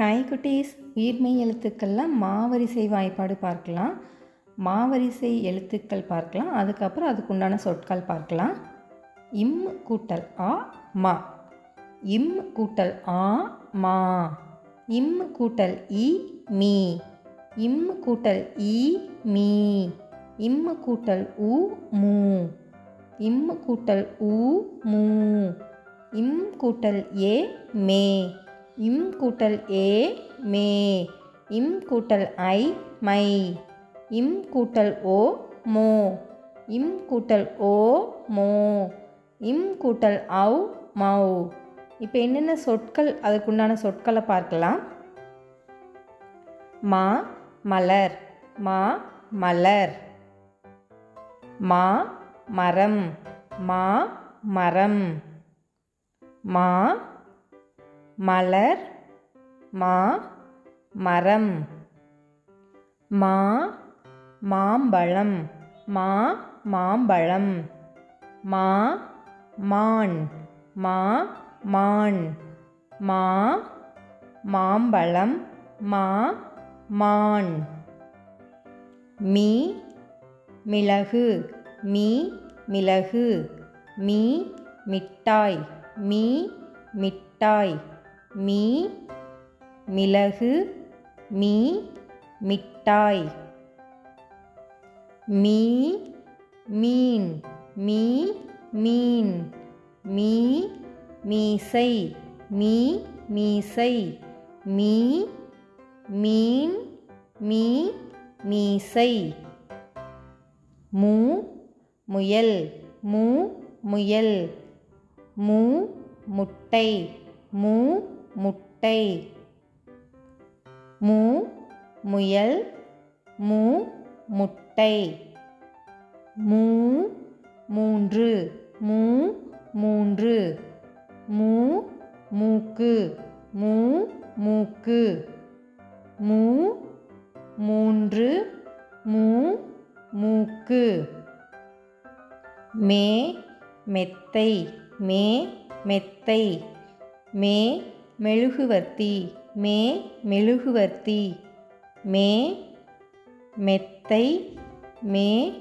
Hi குட்டீஸ். உயிர்மெய் எழுத்துக்கள்லாம் மாவரிசை வாய்ப்பாடு பார்க்கலாம். மாவரிசை எழுத்துக்கள் பார்க்கலாம். அதுக்கப்புறம் அதுக்குண்டான சொற்கள் பார்க்கலாம். இம் கூட்டல் ஆ மா. இம் கூட்டல் ஆ மா. இம் கூட்டல் இ மீ. இம் கூட்டல் இ மீ. இம் கூட்டல் உ மூ. இம் கூட்டல் உ மூ. இம் கூட்டல் ஏ மே. இம் கூட்டல் ஏ மே. இம் கூட்டல் ஐ மை. இம் கூட்டல் ஓ மோ. இம் கூட்டல் ஓ மோ. இம் கூட்டல் ஔ மௌ. இப்போ என்னென்ன சொற்கள் அதுக்குண்டான சொற்களை பார்க்கலாம். மா மலர். மா மலர். மா மரம். மா மரம். மா மலர் மா மரம் மா மாம்பழம் மா மாம்பழம் மா மான் மா மான் மா மாம்பழம் மா மான். மீ மிளகு மீ மிளகு மீ மிட்டாய் மீ மிட்டாய். மீ மிளகு மீ மிட்டாய். மீ மீன் மீ மீன். மீ மீசை மீ மீசை. மீ மீன் மீ மீசை. மூ முயல் மூ முயல். மூ முட்டை. மூ முட்டை. மூ முயல். மூ முட்டை. மூ மூன்று. மூ மூன்று. மூ மூக்கு. மூ மூக்கு. மூ மூன்று. மூ மூக்கு. மே மெத்தை. மே மெத்தை. மே மெழுகுவர்த்தி. மே மெழுகுவர்த்தி. மே மெத்தை. மே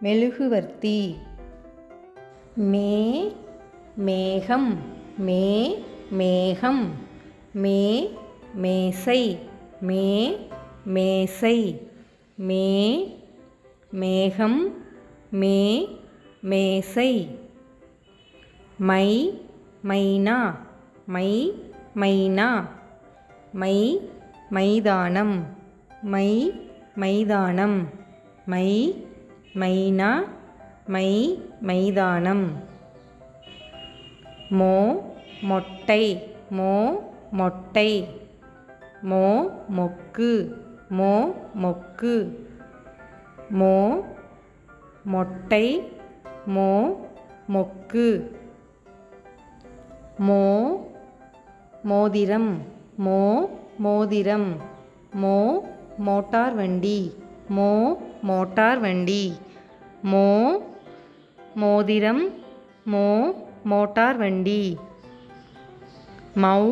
மெழுகுவர்த்தி. மே மேகம். மே மேகம். மே மேசை. மே மேசை. மே மேகம். மே மேசை. மை மைனா. மை மைனா? மை மைதானம். மை மைதானம். மை மைனா? மை மைதானம். மோ மொட்டை. மோ மொட்டை. மோ மொக்கு. மோ மொக்கு. மோ மொட்டை. மோ மொக்கு. மோ மோதிரம். மோ மோதிரம். மோ மோட்டார் வண்டி. மோ மோட்டார் வண்டி. மோ மோதிரம். மோ மோட்டார் வண்டி. மௌ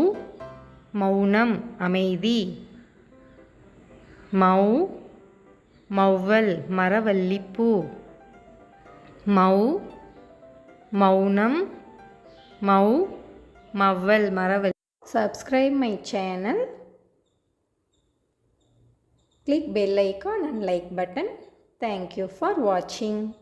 மௌனம் அமைதி. மௌ மௌவல் மரவல்லிப்பூ மௌ மௌனம். மௌ மவ்வல் மரவல் subscribe my channel. Click bell icon and like button. Thank you for watching